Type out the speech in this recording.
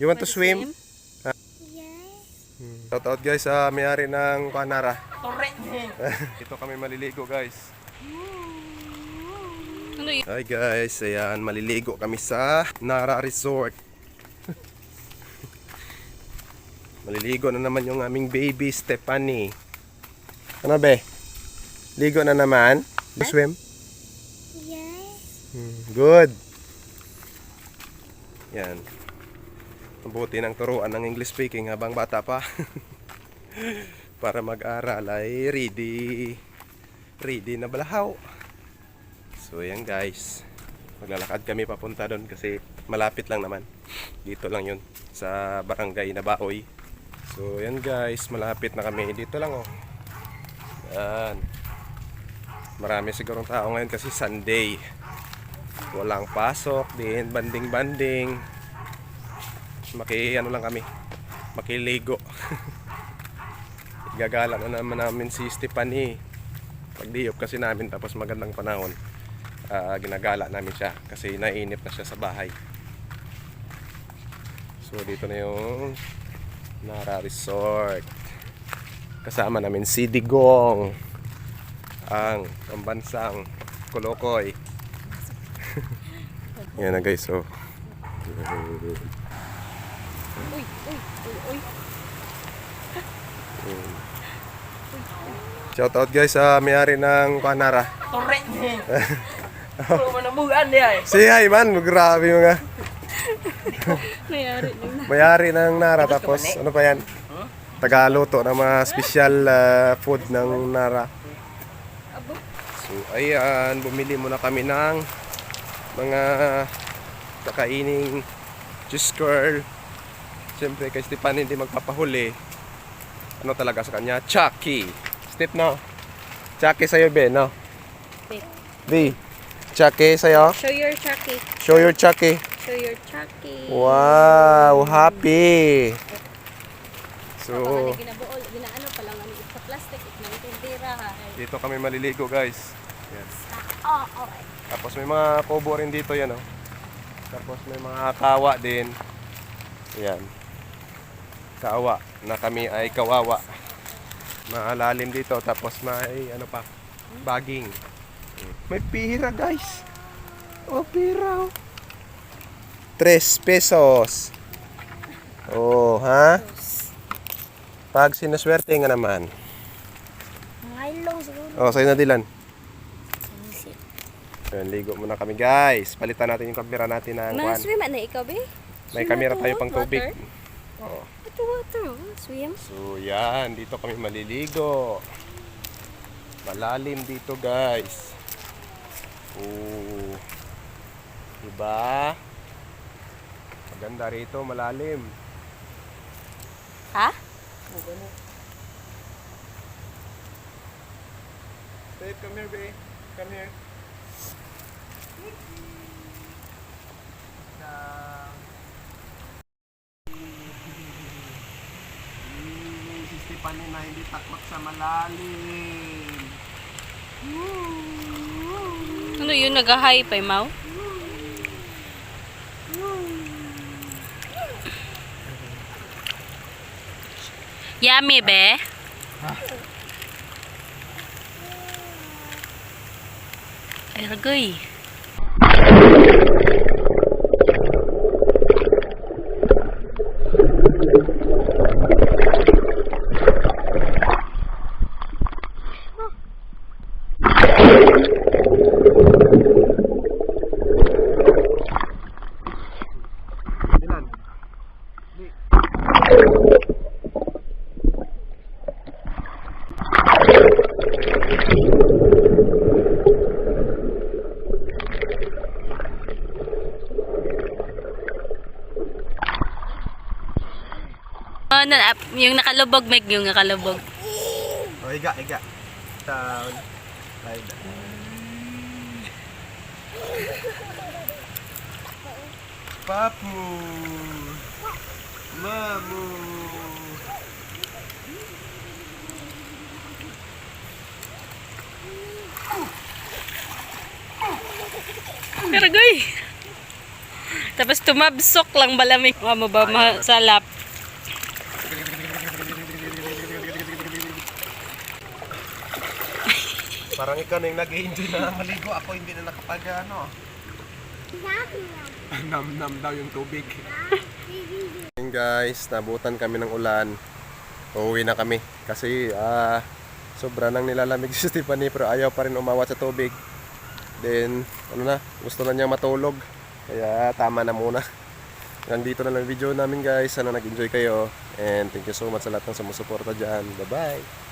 You want to swim? Yes. Shout out guys sa may-ari ng Kanara. Correct. Dito kami maliligo guys. Ano? Hi guys, ayan, maliligo kami sa Nara Resort. maliligo na naman yung aming baby Stephanie. Ano be? Ligo na naman? Swim? Yes. Hmm, good. Yan. Mabuti ng turuan ng English speaking habang bata pa. Para mag-aral ay ready. Ready na balahaw. So yan guys. Maglalakad kami papunta doon kasi malapit lang naman. Dito lang yun sa barangay na Baoy. So yan guys, malapit na kami. Dito lang oh. Yan. Marami sigurong tao ngayon kasi Sunday. Walang pasok din, banding-banding. Maki ano lang kami. Makiligo. Gagala na naman namin si Stephanie. Pagdiop kasi namin tapos magandang panahon. ah, ginagala namin siya kasi nainip na siya sa bahay. So dito na yung Nara Resort. Kasama namin si Digong ang pambansang Kolokoy. Yan na guys, so. Uy, uy, uy, uy. Shout out guys sa may-ari ng Kanara. Correct. Puro manamugan niya eh. Say hi man, grabe mga Nangyari nyo na. may-ari ng Nara tapos ano pa yan? Tagaluto ng mga special ah, food ng Nara. So ayan, bumili muna kami ng mga kakaining juice curl. Siyempre kay Stepan hindi magpapahuli. Ano talaga sa kanya? Chucky. Step no? Chucky sa'yo, Ben, no? B. B. Chucky sa'yo? Show your chucky. Show your Chucky. Show your chucky. Wow, happy. So, ginaano pa lang ano, sa plastic, it nang tindira ha. dito kami maliligo, guys. Yan. Oh, oh. Tapos may mga kubo rin dito yan, oh. Tapos may mga kawa din. Yan. Kawa na kami ay kawawa. Maalalim dito tapos may ano pa, baging. May pira, guys. Oh, pira. oh. Tres pesos. Oh, ha? Pag sinuswerte nga naman. Oh, sa'yo na dilan. Yan, ligo muna kami guys. Palitan natin yung kamera natin ng kwan. Ma-swim na ikaw, be? May Swim kamera tayo pang tubig. water? Ito water, oh. Swim. So yan, dito kami maliligo. Malalim dito guys. Oo. Diba? Maganda rito, malalim. Ha? Babe, come here, babe. Come here. Si Stephanie na hindi takmak sa malalim. Ano yun, nag-high pa, Mau? Yummy, be? Ay, ragay. Na, yung nakalubog, Meg, yung nakalubog. Oh, iga, iga. Down. Like that. Papu. Mamu. Ragay. Tapos tumabsok lang balamig. Mo ba masalap? Parang ikaw na yung nag-enjoy na maligo. Ako hindi na nakapag ano. Nam-nam daw yung tubig. Ayun guys, nabutan kami ng ulan. Uuwi na kami. Kasi ah sobra nang nilalamig si Stephanie pero ayaw pa rin umawat sa tubig. Then, ano na, gusto na niya matulog. Kaya tama na muna. Hanggang dito na lang video namin guys. Sana nag-enjoy kayo. And thank you so much sa lahat ng sumusuporta dyan. Bye-bye!